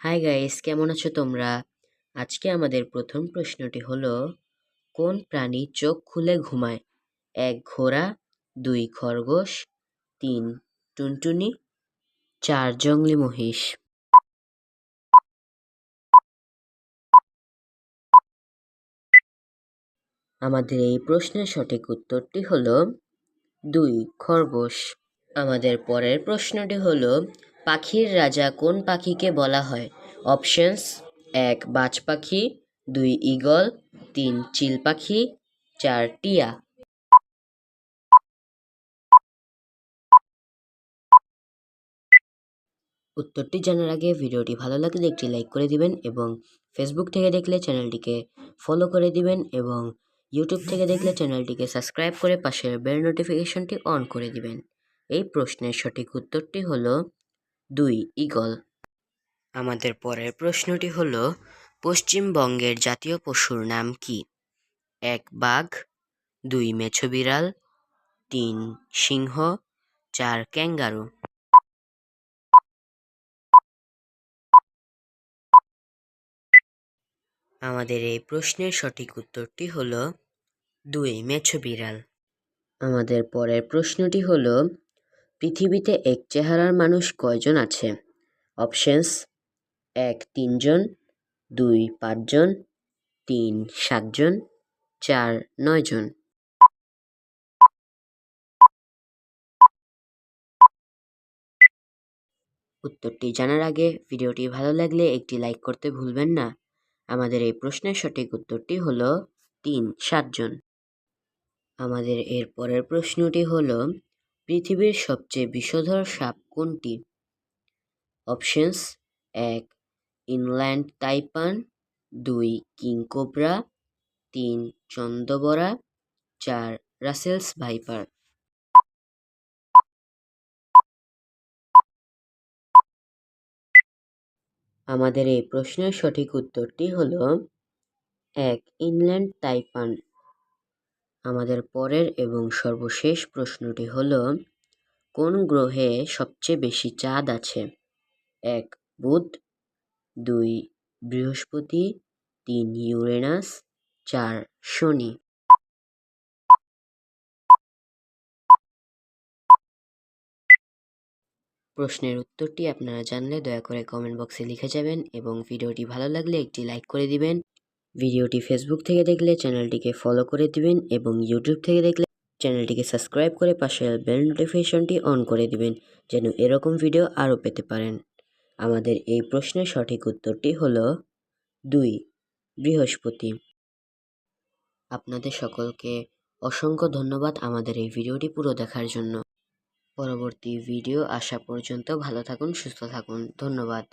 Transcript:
Hi guys কেমন আছো তোমরা? আজকে আমাদের প্রথম প্রশ্নটি হলো, কোন প্রাণী চোখ খুলে ঘুমায়? এক ঘোড়া, দুই খরগোশ, তিন টুনটুনি, চার জংলি মহিষ। আমাদের এই প্রশ্নের সঠিক উত্তরটি হলো, দুই খরগোশ। আমাদের পরের প্রশ্নটি হলো পাখির রাজা কোন পাখিকে বলা হয়? অপশনস, এক বাজ পাখি, দুই ঈগল, তিন চিল পাখি, চার টিয়া। উত্তরটি জানার আগে ভিডিওটি ভালো লাগলে একটি লাইক করে দিবেন এবং ফেসবুক থেকে দেখলে চ্যানেলটিকে ফলো করে দিবেন এবং ইউটিউব থেকে দেখলে চ্যানেলটিকে সাবস্ক্রাইব করে পাশের বেল নোটিফিকেশনটি অন করে দিবেন। এই প্রশ্নের সঠিক উত্তরটি হলো দুই, ঈগল। আমাদের পরের প্রশ্নটি হল, পশ্চিমবঙ্গের জাতীয় পশুর নাম কি? এক, বাঘ, দুই, মেছো বিড়াল, তিন, সিংহ, চার, ক্যাঙ্গারু। আমাদের এই প্রশ্নের সঠিক উত্তরটি হল, দুই, মেছো বিড়াল। আমাদের পরের প্রশ্নটি হলো পৃথিবীতে এক চেহারার মানুষ কয়জন আছে? অপশনস, এক তিনজন, দুই পাঁচজন, তিন সাতজন, চার নয়জন। উত্তরটি জানার আগে ভিডিওটি ভালো লাগলে একটি লাইক করতে ভুলবেন না। আমাদের এই প্রশ্নের সঠিক উত্তরটি হলো তিন সাতজন। আমাদের এর পরের প্রশ্নটি হলো পৃথিবীর সবচেয়ে বিষধর সাপ কোনটি? অপশনস, এক, ইনল্যান্ড তাইপান, দুই, কিং কোবরা, তিন চন্দবরা চার, রাসেলস ভাইপার। আমাদের এই প্রশ্নের সঠিক উত্তরটি হলো, এক, ইনল্যান্ড তাইপান। আমাদের পরের এবং সর্বশেষ প্রশ্নটি হলো, কোন গ্রহে সবচেয়ে বেশি চাঁদ আছে? এক, বুধ, দুই, বৃহস্পতি, তিন, ইউরেনাস, চার, শনি। প্রশ্নের উত্তরটি আপনারা জানলে দয়া করে কমেন্ট বক্সে লিখে যাবেন এবং ভিডিওটি ভালো লাগলে একটি লাইক করে দিবেন। ভিডিওটি ফেসবুক থেকে দেখলে চ্যানেলটিকে ফলো করে দিবেন এবং ইউটিউব থেকে দেখলে চ্যানেলটিকে সাবস্ক্রাইব করে পাশে বেল নোটিফিকেশনটি অন করে দিবেন, যেন এরকম ভিডিও আরও পেতে পারেন। আমাদের এই প্রশ্নের সঠিক উত্তরটি হল দুই, বৃহস্পতি। আপনাদের সকলকে অসংখ্য ধন্যবাদ আমাদের এই ভিডিওটি পুরো দেখার জন্য। পরবর্তী ভিডিও আসা পর্যন্ত ভালো থাকুন, সুস্থ থাকুন। ধন্যবাদ।